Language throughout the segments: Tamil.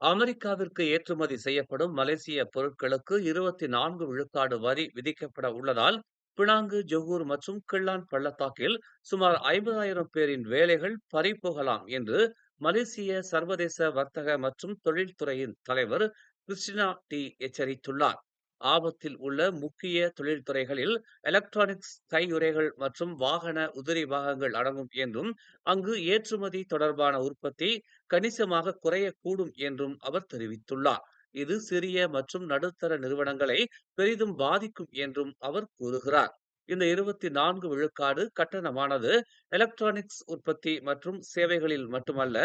அமெரிக்காவிற்கு ஏற்றுமதி செய்யப்படும் மலேசிய பொருட்களுக்கு இருபத்தி நான்கு விழுக்காடு வரி விதிக்கப்பட உள்ளதால் பினாங்கு ஜொகூர் மற்றும் கிள்ளான் பள்ளத்தாக்கில் சுமார் ஐம்பதாயிரம் பேரின் வேலைகள் பறிபோகலாம் என்று மலேசிய சர்வதேச வர்த்தக மற்றும் தொழில்துறையின் தலைவர் கிறிஸ்டினா டி எச்சரித்துள்ளார். ஆபத்தில் உள்ள முக்கிய தொழில்துறைகளில் எலக்ட்ரானிக்ஸ் கையுறைகள் மற்றும் வாகன உதிரி பாகங்கள் அடங்கும் என்றும் அங்கு ஏற்றுமதி தொடர்பான உற்பத்தி கணிசமாக குறையக்கூடும் என்றும் அவர் தெரிவித்துள்ளார். இது சிறிய மற்றும் நடுத்தர நிறுவனங்களை பெரிதும் பாதிக்கும் என்றும் அவர் கூறுகிறார். இந்த இருபத்தி நான்கு விழுக்காடு கட்டணமானது எலக்ட்ரானிக்ஸ் உற்பத்தி மற்றும் சேவைகளில் மட்டுமல்ல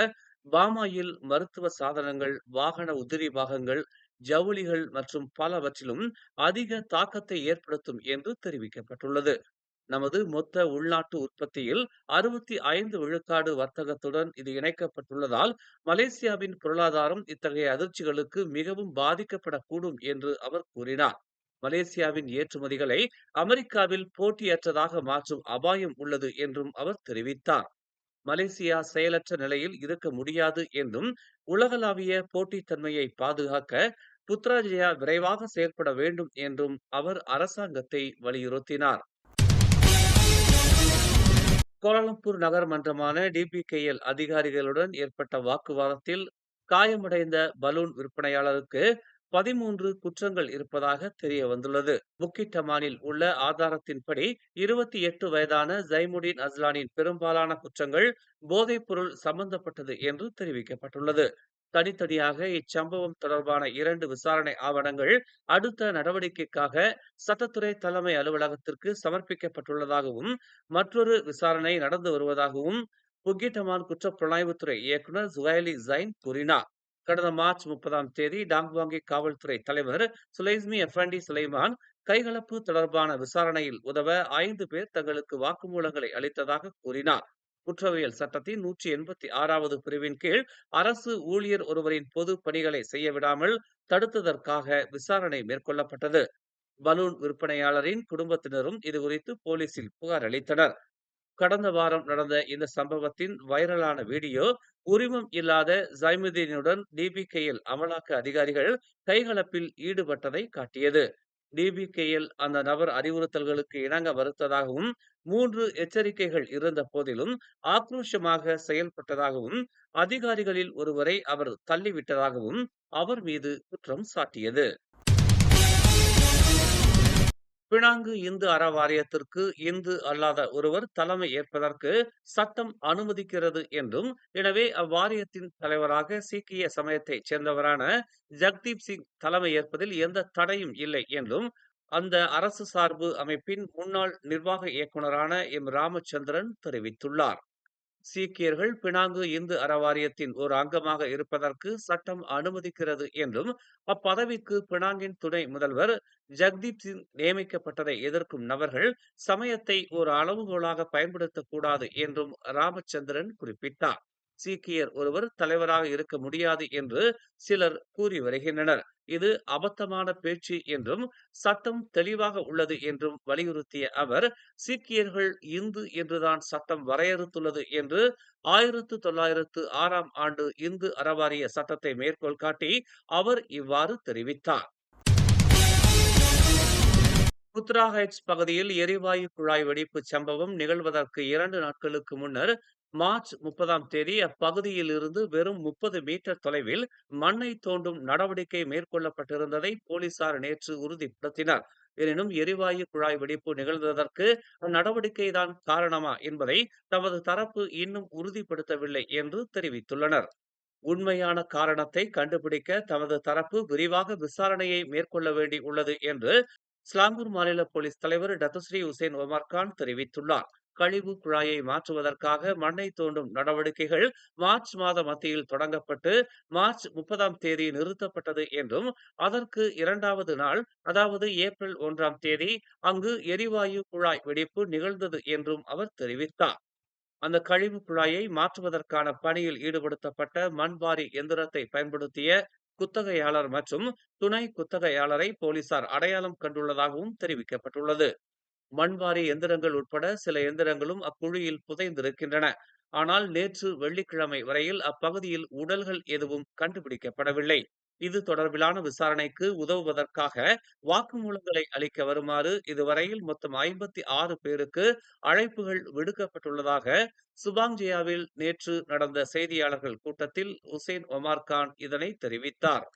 பாமாயில் மருத்துவ சாதனங்கள் வாகன உதிரி பாகங்கள் ஜவுளிகள் மற்றும் பலவற்றிலும் அதிக தாக்கத்தை ஏற்படுத்தும் என்று தெரிவிக்கப்பட்டுள்ளது. நமது மொத்த உள்நாட்டு உற்பத்தியில் அறுபத்தி ஐந்து விழுக்காடு வர்த்தகத்துடன் இது இணைக்கப்பட்டுள்ளதால் மலேசியாவின் பொருளாதாரம் இத்தகைய அதிர்ச்சிகளுக்கு மிகவும் பாதிக்கப்படக்கூடும் என்று அவர் கூறினார். மலேசியாவின் ஏற்றுமதிகளை அமெரிக்காவில் போட்டியற்றதாக மாற்றும் அபாயம் உள்ளது என்றும் அவர் தெரிவித்தார். மலேசியா செயலற்ற நிலையில் இருக்க முடியாது என்றும் உலகளாவிய போட்டித்தன்மையை பாதுகாக்க புத்ராஜயா விரைவாக செயல்பட வேண்டும் என்றும் அவர் அரசாங்கத்தை வலியுறுத்தினார். கோலாலம்பூர் நகர் மன்றமான டிபிகேஎல் அதிகாரிகளுடன் ஏற்பட்ட வாக்குவாதத்தில் காயமடைந்த பலூன் விற்பனையாளருக்கு பதிமூன்று குற்றங்கள் இருப்பதாக தெரிய வந்துள்ளது. புக்கிட்டமானில் உள்ள ஆதாரத்தின்படி இருபத்தி எட்டு வயதான ஜைமுடின் அஸ்லானின் பெரும்பாலான குற்றங்கள் போதைப்பொருள் சம்பந்தப்பட்டது என்று தெரிவிக்கப்பட்டுள்ளது. தனித்தனியாக இச்சம்பவம் தொடர்பான இரண்டு விசாரணை ஆவணங்கள் அடுத்த நடவடிக்கைக்காக சட்டத்துறை தலைமை அலுவலகத்திற்கு சமர்ப்பிக்கப்பட்டுள்ளதாகவும் மற்றொரு விசாரணை நடந்து வருவதாகவும் புக்கிட்டமான் குற்றப்புலனாய்வுத்துறை இயக்குநர் ஜுவைலி ஜைன் கூறினார். கடந்த மார்ச் முப்பதாம் தேதி டாங்வாங்கி காவல்துறை தலைவர் சுலைஸ்மி எஃபண்டி சுலைமான் கைகலப்பு தொடர்பான விசாரணையில் உதவ ஐந்து பேர் தங்களுக்கு வாக்குமூலங்களை அளித்ததாக கூறினார். குற்றவியல் சட்டத்தின் நூற்றி எண்பத்தி ஆறாவது பிரிவின் கீழ் அரசு ஊழியர் ஒருவரின் பொது பணிகளை செய்ய விடாமல் தடுத்ததற்காக விசாரணை மேற்கொள்ளப்பட்டது. பலூன் விற்பனையாளரின் குடும்பத்தினரும் இதுகுறித்து போலீசில் புகார் அளித்தனர். கடந்த வாரம் நடந்த இந்த சம்பவத்தின் வைரலான வீடியோ உரிமம் இல்லாத ஜைமுதீனுடன் டிபிகேஎல் அமலாக்க அதிகாரிகள் கைகலப்பில் ஈடுபட்டதை காட்டியது. டிபிகேஎல் அந்த நபர் அறிவுறுத்தல்களுக்கு இணங்க மறுத்ததாகவும் மூன்று எச்சரிக்கைகள் இருந்த போதிலும் ஆக்ரோஷமாக செயல்பட்டதாகவும் அதிகாரிகளில் ஒருவரை அவர் தள்ளிவிட்டதாகவும் அவர் மீது குற்றம் சாட்டியது. பினாங்கு இந்து அற வாரியத்திற்கு இந்து அல்லாத ஒருவர் தலைமை ஏற்பதற்கு சட்டம் அனுமதிக்கிறது என்றும் எனவே அவ்வாரியத்தின் தலைவராக சீக்கிய சமயத்தைச் சேர்ந்தவரான ஜக்தீப் சிங் தலைமை ஏற்பதில் எந்த தடையும் இல்லை என்றும் அந்த அரசு சார்பு அமைப்பின் முன்னாள் நிர்வாக இயக்குநரான எம். ராமச்சந்திரன் தெரிவித்துள்ளார். சீக்கியர்கள் பினாங்கு இந்து அறவாரியத்தின் ஒரு அங்கமாக இருப்பதற்கு சட்டம் அனுமதிக்கிறது என்றும் அப்பதவிக்கு பினாங்கின் துணை முதல்வர் ஜக்தீப் சிங் நியமிக்கப்பட்டதை எதிர்க்கும் நபர்கள் சமயத்தை ஒரு அளவுகோலாக பயன்படுத்தக்கூடாது என்றும் ராமச்சந்திரன் குறிப்பிட்டார். சீக்கியர் ஒருவர் தலைவராக இருக்க முடியாது என்று சிலர் கூறி வருகின்றனர். இது அபத்தமான பேச்சு என்றும் சட்டம் தெளிவாக உள்ளது என்றும் வலியுறுத்திய அவர் சீக்கியர்கள் இந்து என்றுதான் சட்டம் வரையறுத்துள்ளது என்று ஆயிரத்து தொள்ளாயிரத்து ஆறாம் ஆண்டு இந்து அறவாரிய சட்டத்தை மேற்கோள் காட்டி அவர் இவ்வாறு தெரிவித்தார். புத்ரா ஹைட்ஸ் பகுதியில் எரிவாயு குழாய் வெடிப்பு சம்பவம் நிகழ்வதற்கு இரண்டு நாட்களுக்கு முன்னர் மார்ச் முப்பதாம் தேதி அப்பகுதியில் இருந்து வெறும் முப்பது மீட்டர் தொலைவில் மண்ணை தோண்டும் நடவடிக்கை மேற்கொள்ளப்பட்டிருந்ததை போலீசார் நேற்று உறுதிப்படுத்தினர். எனினும் எரிவாயு குழாய் வெடிப்பு நிகழ்ந்ததற்கு அந்நடவடிக்கைதான் காரணமா என்பதை தமது தரப்பு இன்னும் உறுதிப்படுத்தவில்லை என்று தெரிவித்துள்ளனர். உண்மையான காரணத்தை கண்டுபிடிக்க தமது தரப்பு விரிவாக விசாரணையை மேற்கொள்ள வேண்டி உள்ளது என்று ஸ்லாங்கூர் மாநில போலீஸ் தலைவர் டத்துஸ்ரீ உசேன் ஒமர் கான் தெரிவித்துள்ளார். கழிவு குழாயை மாற்றுவதற்காக மண்ணை தோண்டும் நடவடிக்கைகள் மார்ச் மாத மத்தியில் தொடங்கப்பட்டு மார்ச் முப்பதாம் தேதி நிறுத்தப்பட்டது என்றும் அதற்கு இரண்டாவது நாள் அதாவது ஏப்ரல் ஒன்றாம் தேதி அங்கு எரிவாயு குழாய் வெடிப்பு நிகழ்ந்தது என்றும் அவர் தெரிவித்தார். அந்த கழிவு குழாயை மாற்றுவதற்கான பணியில் ஈடுபடுத்தப்பட்ட மண்பாரி எந்திரத்தை பயன்படுத்திய குத்தகையாளர் மற்றும் துணை குத்தகையாளரை போலீசார் அடையாளம் கண்டுள்ளதாகவும் தெரிவிக்கப்பட்டுள்ளது. மண்வாரி எந்திரங்கள் உட்பட சில எந்திரங்களும் அக்குழியில் புதைந்திருக்கின்றன. ஆனால் நேற்று வெள்ளிக்கிழமை வரையில் அப்பகுதியில் உடல்கள் எதுவும் கண்டுபிடிக்கப்படவில்லை. இது தொடர்பிலான விசாரணைக்கு உதவுவதற்காக வாக்குமூலங்களை அளிக்க வருமாறு இதுவரையில் மொத்தம் 56 பேருக்கு அழைப்புகள் விடுக்கப்பட்டுள்ளதாக சுபாங்ஜியாவில் நேற்று நடந்த செய்தியாளர்கள் கூட்டத்தில் உசேன் ஒமார் கான் இதனை தெரிவித்தார்.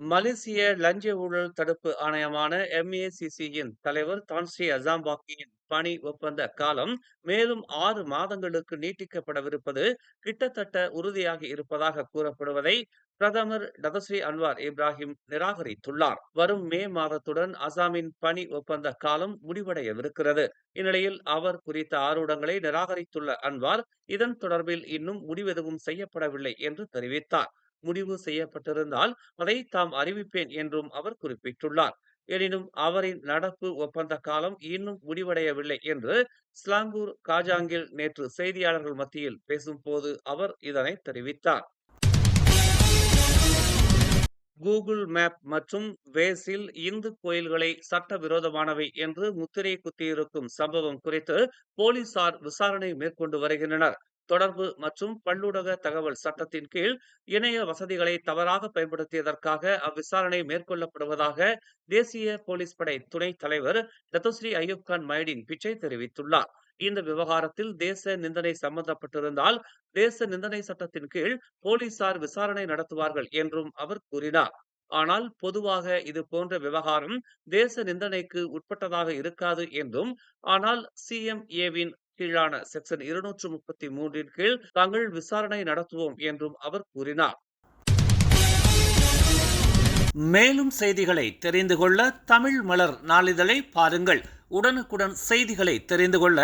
மலேசிய லஞ்ச ஊழல் தடுப்பு ஆணையமான எம்ஏசிசியின் தலைவர் தான்ஸ்ரீ அசாம்பாக்கியின் பணி ஒப்பந்த காலம் மேலும் ஆறு மாதங்களுக்கு நீட்டிக்கப்படவிருப்பது கிட்டத்தட்ட உறுதியாகி இருப்பதாக கூறப்படுவதை பிரதமர் டதஸ்ரீ அன்வார் இப்ராஹிம் நிராகரித்துள்ளார். வரும் மே மாதத்துடன் அசாமின் பணி ஒப்பந்த காலம் முடிவடையவிருக்கிறது. இந்நிலையில் அவர் குறித்த ஆரூடங்களை நிராகரித்துள்ள அன்வார் இதன் தொடர்பில் இன்னும் முடிவெதுவும் செய்யப்படவில்லை என்று தெரிவித்தார். முடிவு செய்யப்பட்டிருந்தால் அதை தாம் அறிவிப்பேன் என்றும் அவர் குறிப்பிட்டுள்ளார். எனினும் அவரின் நடப்பு ஒப்பந்த காலம் இன்னும் முடிவடையவில்லை என்று ஸ்லாங்கூர் காஜாங்கில் நேற்று செய்தியாளர்கள் மத்தியில் பேசும்போது அவர் இதனை தெரிவித்தார். கூகுள் மேப் மற்றும் வேஸில் இந்து கோயில்களை சட்டவிரோதமானவை என்று முத்திரை குத்தியிருக்கும் சம்பவம் குறித்து போலீசார் விசாரணை மேற்கொண்டு வருகின்றனர். தொடர்பு மற்றும் பல்லூடக தகவல் சட்டத்தின் கீழ் இணைய வசதிகளை தவறாக பயன்படுத்தியதற்காக அவ்விசாரணை மேற்கொள்ளப்படுவதாக தேசிய போலீஸ் படை துணைத் தலைவர் டத்தோஸ்ரீ அய்யூப் கான் மைடின் பிச்சை தெரிவித்துள்ளார். இந்த விவகாரத்தில் தேச நிந்தனை சம்பந்தப்பட்டிருந்தால் தேச நிந்தனை சட்டத்தின் கீழ் போலீசார் விசாரணை நடத்துவார்கள் என்றும் அவர் கூறினார். ஆனால் பொதுவாக இது போன்ற விவகாரம் தேச நிந்தனைக்கு உட்பட்டதாக இருக்காது என்றும் ஆனால் சிஎம்ஏவின் கீழான செக்ஷன் இருநூற்று முப்பத்தி மூன்றின் கீழ் தாங்கள் விசாரணை நடத்துவோம் என்றும் அவர் கூறினார். மேலும் செய்திகளை தெரிந்து கொள்ள தமிழ் மலர் நாளிதழை பாருங்கள். உடனுக்குடன் செய்திகளை தெரிந்து கொள்ள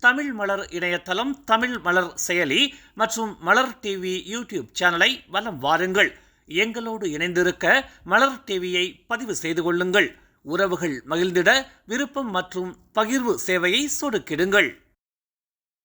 தமிழ் மலர் இணையதளம், தமிழ் மலர் செயலி மற்றும் மலர் டிவி யூடியூப் சேனலை வலம் வாருங்கள். எங்களோடு இணைந்திருக்க மலர் டிவியை பதிவு செய்து கொள்ளுங்கள். உறவுகள் மகிழ்ந்திட விருப்பம் மற்றும் பகிர்வு சேவையை சொடுக்கிடுங்கள்.